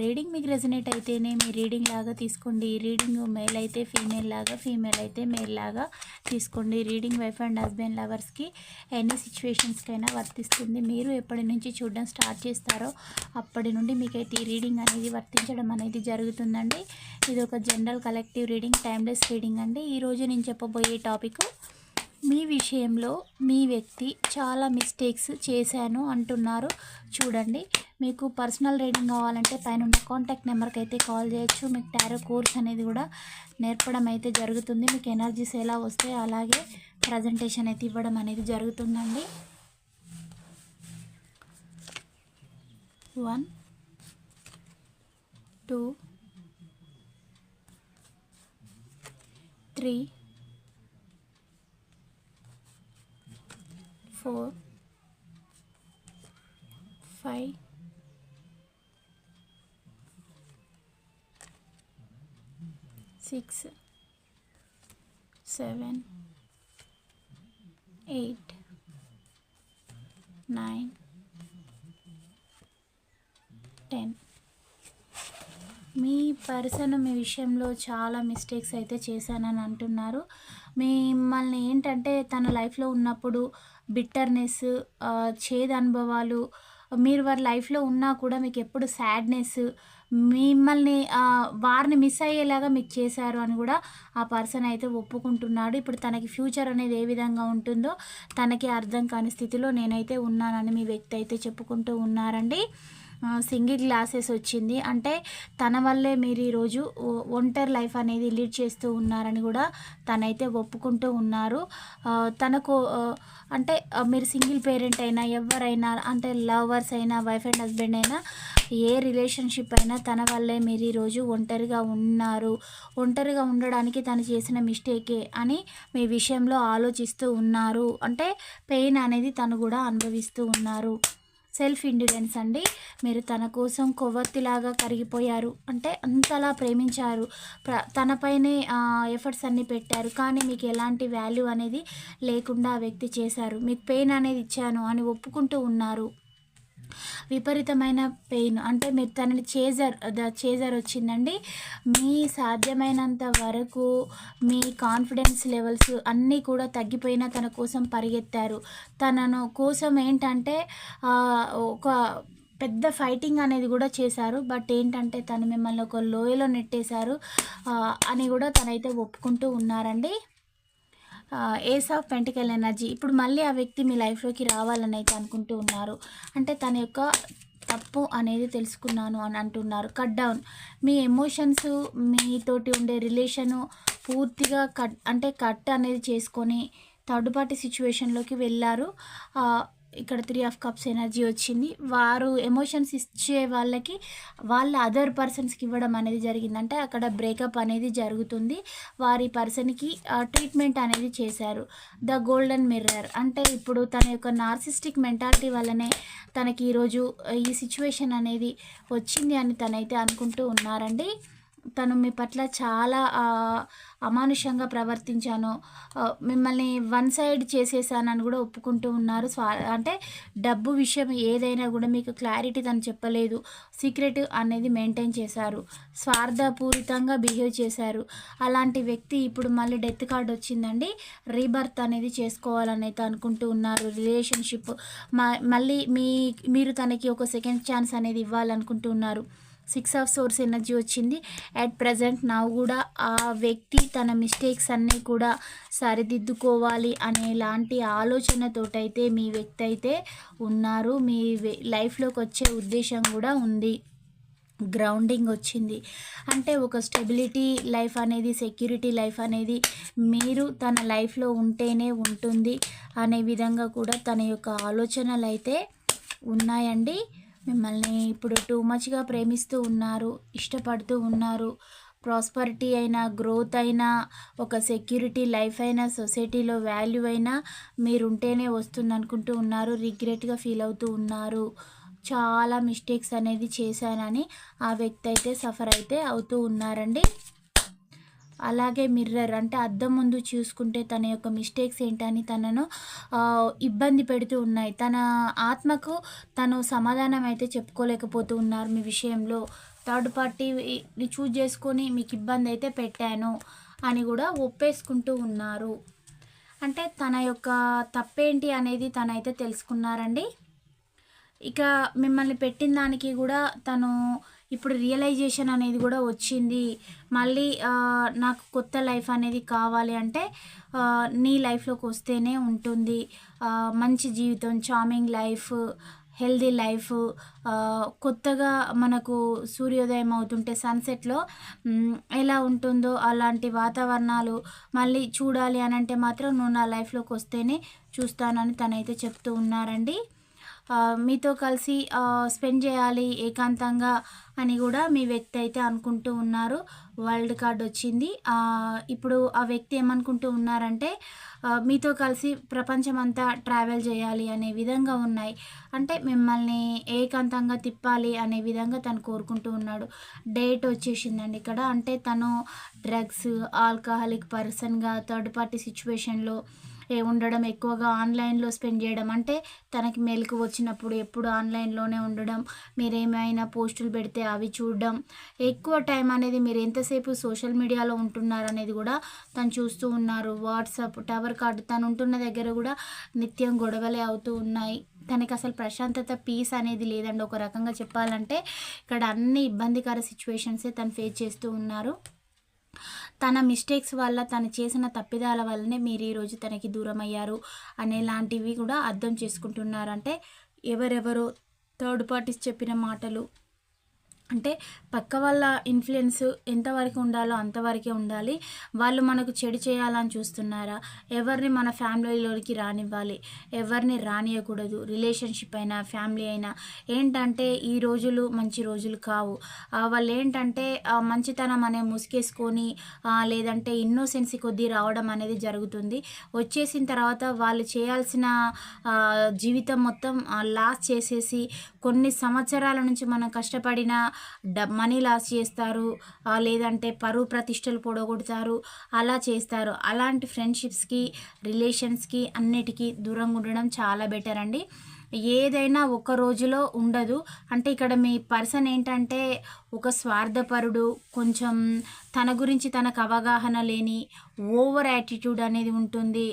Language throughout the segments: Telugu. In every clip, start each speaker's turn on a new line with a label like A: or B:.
A: reading మీకు రెజనేట్ అయితేనే మీ రీడింగ్ లాగా తీసుకోండి. రీడింగ్ మేల్ అయితే ఫీమేల్ లాగా ఫీమేల్ అయితే మేల్ లాగా తీసుకోండి. రీడింగ్ వైఫ్ అండ్ హస్బెండ్ లవర్స్కి ఎన్ని సిచ్యువేషన్స్కైనా వర్తిస్తుంది. మీరు ఎప్పటి నుంచి చూడడం స్టార్ట్ చేస్తారో అప్పటి నుండి మీకైతే ఈ రీడింగ్ అనేది వర్తించడం అనేది జరుగుతుందండి. ఇది ఒక general collective reading timeless reading అండి. ఈరోజు నేను చెప్పబోయే టాపిక్ మీ విషయంలో మీ వ్యక్తి చాలా మిస్టేక్స్ చేశాను అంటున్నారు. చూడండి. మీకు పర్సనల్ రీడింగ్ కావాలంటే పైన ఉన్న కాంటాక్ట్ నెంబర్కి అయితే కాల్ చేయొచ్చు. మీకు టారో కోర్స్ అనేది కూడా నేర్పడం అయితే జరుగుతుంది. మీకు ఎనర్జీస్ ఎలా వస్తే అలాగే ప్రజెంటేషన్ అయితే ఇవ్వడం అనేది జరుగుతుందండి. One two three four five six seven eight nine ten. మీ పర్సన్ మీ విషయంలో చాలా మిస్టేక్స్ అయితే చేశానని అంటున్నారు. మిమ్మల్ని ఏంటంటే తన లైఫ్లో ఉన్నప్పుడు బిట్టర్నెస్ చేదు అనుభవాలు మీరు వారి లైఫ్లో ఉన్నా కూడా మీకు ఎప్పుడు సాడ్నెస్ మిమ్మల్ని వారిని మిస్ అయ్యేలాగా మీకు చేశారు అని కూడా ఆ పర్సన్ అయితే ఒప్పుకుంటున్నాడు. ఇప్పుడు తనకి ఫ్యూచర్ అనేది ఏ విధంగా ఉంటుందో తనకి అర్థం కాని స్థితిలో నేనైతే ఉన్నానని మీ వ్యక్తి అయితే చెప్పుకుంటూ ఉన్నారండి. సింగిల్ గ్లాసెస్ వచ్చింది. అంటే తన వల్లే మీరు ఈరోజు ఒంటరి లైఫ్ అనేది లీడ్ చేస్తూ ఉన్నారని కూడా తనైతే ఒప్పుకుంటూ ఉన్నారు. తనకు అంటే మీరు సింగిల్ పేరెంట్ అయినా ఎవరైనా అంటే లవర్స్ అయినా వైఫ్ అండ్ హస్బెండ్ అయినా ఏ రిలేషన్షిప్ అయినా తన వల్లే మీరు ఈరోజు ఒంటరిగా ఉన్నారు. ఒంటరిగా ఉండడానికి తను చేసిన మిస్టేకే అని మీ విషయంలో ఆలోచిస్తూ ఉన్నారు. అంటే పెయిన్ అనేది తను కూడా అనుభవిస్తూ ఉన్నారు. సెల్ఫ్ ఇండిడెన్స్ అండి. మీరు తన కోసం కొవ్వొత్తిలాగా కరిగిపోయారు. అంటే అంతలా ప్రేమించారు. ప్ర తనపైనే ఎఫర్ట్స్ అన్నీ పెట్టారు. కానీ మీకు ఎలాంటి వాల్యూ అనేది లేకుండా ఆ వ్యక్తి చేశారు. మీకు పెయిన్ అనేది ఇచ్చాను అని ఒప్పుకుంటూ ఉన్నారు. విపరీతమైన పెయిన్. అంటే మీరు తనని చేజర్ ద చేజర్ వచ్చిందండి. మీ సాధ్యమైనంత వరకు మీ కాన్ఫిడెన్స్ లెవెల్స్ అన్నీ కూడా తగ్గిపోయినా తన కోసం పరిగెత్తారు. తనను కోసం ఏంటంటే ఒక పెద్ద ఫైటింగ్ అనేది కూడా చేశారు. బట్ ఏంటంటే తను మిమ్మల్ని ఒక లోయలో నెట్టేశారు అని కూడా తనైతే ఒప్పుకుంటూ ఉన్నారండి. Ace of pentacle energy. ఇప్పుడు మళ్ళీ ఆ వ్యక్తి మీ లైఫ్లోకి రావాలని అయితే అనుకుంటూ ఉన్నారు. అంటే తన యొక్క తప్పు అనేది తెలుసుకున్నాను అని అంటున్నారు. Cut down. మీ ఎమోషన్స్ మీతోటి ఉండే రిలేషను పూర్తిగా కట్ అంటే కట్ అనేది చేసుకొని థర్డ్ పార్టీ సిచ్యువేషన్లోకి వెళ్ళారు. ఇక్కడ త్రీ ఆఫ్ కప్స్ ఎనర్జీ వచ్చింది. వారు ఎమోషన్స్ ఇచ్చే వాళ్ళకి వాళ్ళ అదర్ పర్సన్స్కి ఇవ్వడం అనేది జరిగింది. అంటే అక్కడ బ్రేకప్ అనేది జరుగుతుంది. వారి పర్సన్కి ట్రీట్మెంట్ అనేది చేశారు. ద గోల్డెన్ మిర్రర్ అంటే ఇప్పుడు తన యొక్క నార్సిస్టిక్ మెంటాలిటీ వల్లనే తనకి ఈరోజు ఈ సిచ్యువేషన్ అనేది వచ్చింది అని తనైతే అనుకుంటూ ఉన్నారండి. తను మీ పట్ల చాలా అమానుషంగా ప్రవర్తించాను. మిమ్మల్ని వన్ సైడ్ చేసేసానని కూడా ఒప్పుకుంటూ ఉన్నారు. స్వా అంటే డబ్బు విషయం ఏదైనా కూడా మీకు క్లారిటీ తను చెప్పలేదు. సీక్రెట్ అనేది మెయింటైన్ చేశారు. స్వార్థపూరితంగా బిహేవ్ చేశారు. అలాంటి వ్యక్తి ఇప్పుడు మళ్ళీ డెత్ కార్డ్ వచ్చిందండి. రీబర్త్ అనేది చేసుకోవాలని అయితే అనుకుంటూ ఉన్నారు. రిలేషన్షిప్ మళ్ళీ మీ మీరు తనకి ఒక సెకండ్ ఛాన్స్ అనేది ఇవ్వాలనుకుంటూ ఉన్నారు. సిక్స్ ఆఫ్ సోర్స్ ఎనర్జీ వచ్చింది. అట్ ప్రజెంట్ నా కూడా ఆ వ్యక్తి తన మిస్టేక్స్ అన్నీ కూడా సరిదిద్దుకోవాలి అనేలాంటి ఆలోచనతోటైతే మీ వ్యక్తి అయితే ఉన్నారు. మీ లైఫ్లోకి వచ్చే ఉద్దేశం కూడా ఉంది. గ్రౌండింగ్ వచ్చింది. అంటే ఒక స్టెబిలిటీ లైఫ్ అనేది సెక్యూరిటీ లైఫ్ అనేది మీరు తన లైఫ్లో ఉంటేనే ఉంటుంది అనే విధంగా కూడా తన యొక్క ఆలోచనలు అయితే ఉన్నాయండి. మిమ్మల్ని ఇప్పుడు టూ మచ్గా ప్రేమిస్తూ ఉన్నారు ఇష్టపడుతూ ఉన్నారు. ప్రాస్పరిటీ అయినా గ్రోత్ అయినా ఒక సెక్యూరిటీ లైఫ్ అయినా సొసైటీలో వాల్యూ అయినా మీరు ఉంటేనే వస్తుంది అనుకుంటూ ఉన్నారు రిగ్రెట్గా ఫీల్ అవుతూ ఉన్నారు. చాలా మిస్టేక్స్ అనేది చేశానని ఆ వ్యక్తి అయితే సఫర్ అయితే అవుతూ ఉన్నారండి. అలాగే మిర్రర్ అంటే అద్దం ముందు చూసుకుంటే తన యొక్క మిస్టేక్స్ ఏంటని తనను ఇబ్బంది పెడుతూ ఉన్నాయి. తన ఆత్మకు తను సమాధానం అయితే చెప్పుకోలేకపోతూ ఉన్నారు మీ విషయంలో. థర్డ్ పార్టీని చూజ్ చేసుకొని మీకు ఇబ్బంది అయితే పెట్టాను అని కూడా ఒప్పేసుకుంటూ ఉన్నారు. అంటే తన యొక్క తప్పేంటి అనేది తనైతే తెలుసుకున్నారండి. ఇక మిమ్మల్ని పెట్టిన దానికి కూడా తను ఇప్పుడు రియలైజేషన్ అనేది కూడా వచ్చింది. మళ్ళీ నాకు కొత్త లైఫ్ అనేది కావాలి అంటే నీ లైఫ్లోకి వస్తేనే ఉంటుంది. మంచి జీవితం చార్మింగ్ లైఫ్ హెల్దీ లైఫ్ కొత్తగా మనకు సూర్యోదయం అవుతుంటే సన్సెట్లో ఎలా ఉంటుందో అలాంటి వాతావరణాలు మళ్ళీ చూడాలి అని అంటే మాత్రం నువ్వు నా లైఫ్లోకి వస్తేనే చూస్తానని తనైతే చెప్తూ ఉన్నారండి. మీతో కలిసి స్పెండ్ చేయాలి ఏకాంతంగా అని కూడా మీ వ్యక్తి అయితే అనుకుంటూ ఉన్నారు. వరల్డ్ కార్డ్ వచ్చింది. ఇప్పుడు ఆ వ్యక్తి ఏమనుకుంటూ ఉన్నారంటే మీతో కలిసి ప్రపంచం అంతా ట్రావెల్ చేయాలి అనే విధంగా ఉన్నాయి. అంటే మిమ్మల్ని ఏకాంతంగా తిప్పాలి అనే విధంగా తను కోరుకుంటూ ఉన్నాడు. డేట్ వచ్చేసిందండి ఇక్కడ. అంటే తను డ్రగ్స్ ఆల్కహాలిక్ పర్సన్గా థర్డ్ పార్టీ సిచ్యువేషన్లో ఉండడం ఎక్కువగా ఆన్లైన్లో స్పెండ్ చేయడం. అంటే తనకి మెలకు వచ్చినప్పుడు ఎప్పుడు ఆన్లైన్లోనే ఉండడం మీరు ఏమైనా పోస్టులు పెడితే అవి చూడడం. ఎక్కువ టైం అనేది మీరు ఎంతసేపు సోషల్ మీడియాలో ఉంటున్నారు అనేది కూడా తను చూస్తూ ఉన్నారు. వాట్సాప్ టవర్ కార్డు తను ఉంటున్న దగ్గర కూడా నిత్యం గొడవలే అవుతూ ఉన్నాయి. తనకి అసలు ప్రశాంతత పీస్ అనేది లేదండి. ఒక రకంగా చెప్పాలంటే ఇక్కడ అన్ని ఇబ్బందికర సిచ్యువేషన్సే తను ఫేస్ చేస్తూ ఉన్నారు. తన మిస్టేక్స్ వల్ల తను చేసిన తప్పిదాల వల్లనే మీరు ఈరోజు తనకి దూరం అయ్యారు అనేలాంటివి కూడా అర్థం చేసుకుంటున్నారంటే ఎవరెవరో థర్డ్ పార్టీస్ చెప్పిన మాటలు అంటే పక్క వాళ్ళ ఇన్ఫ్లుయెన్స్ ఎంతవరకు ఉండాలో అంతవరకే ఉండాలి. వాళ్ళు మనకు చెడు చేయాలని చూస్తున్నారా? ఎవరిని మన ఫ్యామిలీలోకి రానివ్వాలి? ఎవరిని రానియకూడదు? రిలేషన్షిప్ అయినా ఫ్యామిలీ అయినా. ఏంటంటే ఈ రోజులు మంచి రోజులు కావు. వాళ్ళు ఏంటంటే మంచితనం అనే ముసుకేసుకొని లేదంటే ఇన్నోసెన్సీ కొద్దీ రావడం అనేది జరుగుతుంది. వచ్చేసిన తర్వాత వాళ్ళు చేయాల్సిన జీవితం మొత్తం లాస్ చేసేసి కొన్ని సంవత్సరాల నుంచి మనం కష్టపడిన డబ్ మనీ లాస్ చేస్తారు. లేదంటే పరువు ప్రతిష్టలు పొడగొడతారు. అలా చేస్తారు. అలాంటి ఫ్రెండ్షిప్స్కి రిలేషన్స్కి అన్నిటికీ దూరంగా ఉండడం చాలా బెటర్ అండి. ఏదైనా ఒక రోజులో ఉండదు. అంటే ఇక్కడ మీ పర్సన్ ఏంటంటే ఒక స్వార్థపరుడు కొంచెం తన గురించి తనకు అవగాహన లేని ఓవర్ యాటిట్యూడ్ అనేది ఉంటుంది.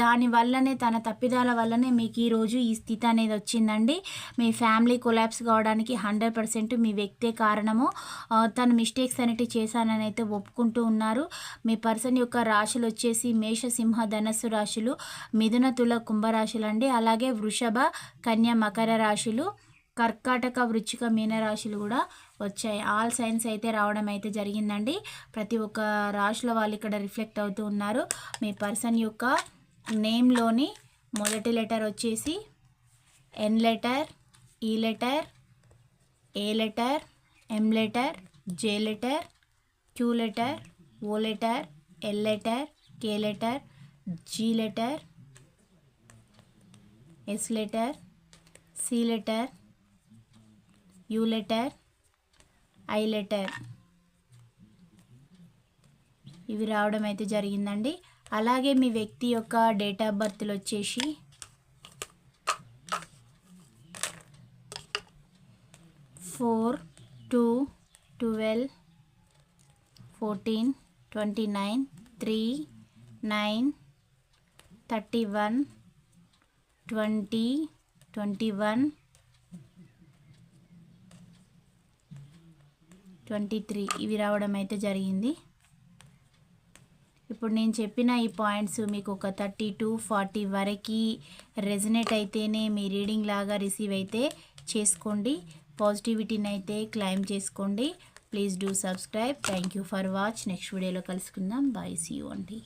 A: దాని వల్లనే తన తప్పిదాల వల్లనే మీకు ఈరోజు ఈ స్థితి అనేది వచ్చిందండి. మీ ఫ్యామిలీ కొలాప్స్ కావడానికి హండ్రెడ్ పర్సెంట్ మీ వ్యక్తే కారణము. తన మిస్టేక్స్ అనేటివి చేశానని అయితే ఒప్పుకుంటూ ఉన్నారు. మీ పర్సన్ యొక్క రాశులు వచ్చేసి మేష సింహ ధనస్సు రాశులు మిథున తుల కుంభరాశులు అండి అలాగే వృషభ కన్య మకర రాశులు కర్కాటక వృచ్చిక మీనరాశులు కూడా వచ్చాయి. ఆల్ సైన్స్ అయితే రావడం అయితే జరిగిందండి. ప్రతి ఒక్క రాశిలో వాళ్ళు ఇక్కడ రిఫ్లెక్ట్ అవుతూ ఉన్నారు. మీ పర్సన్ యొక్క నేమ్లోని మొదటి లెటర్ వచ్చేసి N letter E letter A letter M letter J letter Q letter O letter L letter K letter G letter S letter C letter U letter I letter. ఇవి రావడం అయితే జరిగిందండి. అలాగే మీ వ్యక్తి యొక్క డేట్ ఆఫ్ బర్త్లు వచ్చేసి four two twelve fourteen twenty nine three nine thirty one twenty twenty one twenty three. ఇవి రావడం అయితే జరిగింది. ఇప్పుడు నేను చెప్పిన ఈ పాయింట్స్ మీకు ఒక థర్టీ టు ఫార్టీ వరకు రెజనేట్ అయితేనే మీ రీడింగ్ లాగా రిసీవ్ అయితే చేసుకోండి. పాజిటివిటీని అయితే క్లైమ్ చేసుకోండి. Please do subscribe. Thank you for watch. Next వీడియోలో కలుసుకుందాం. Bye see. యూ. అండి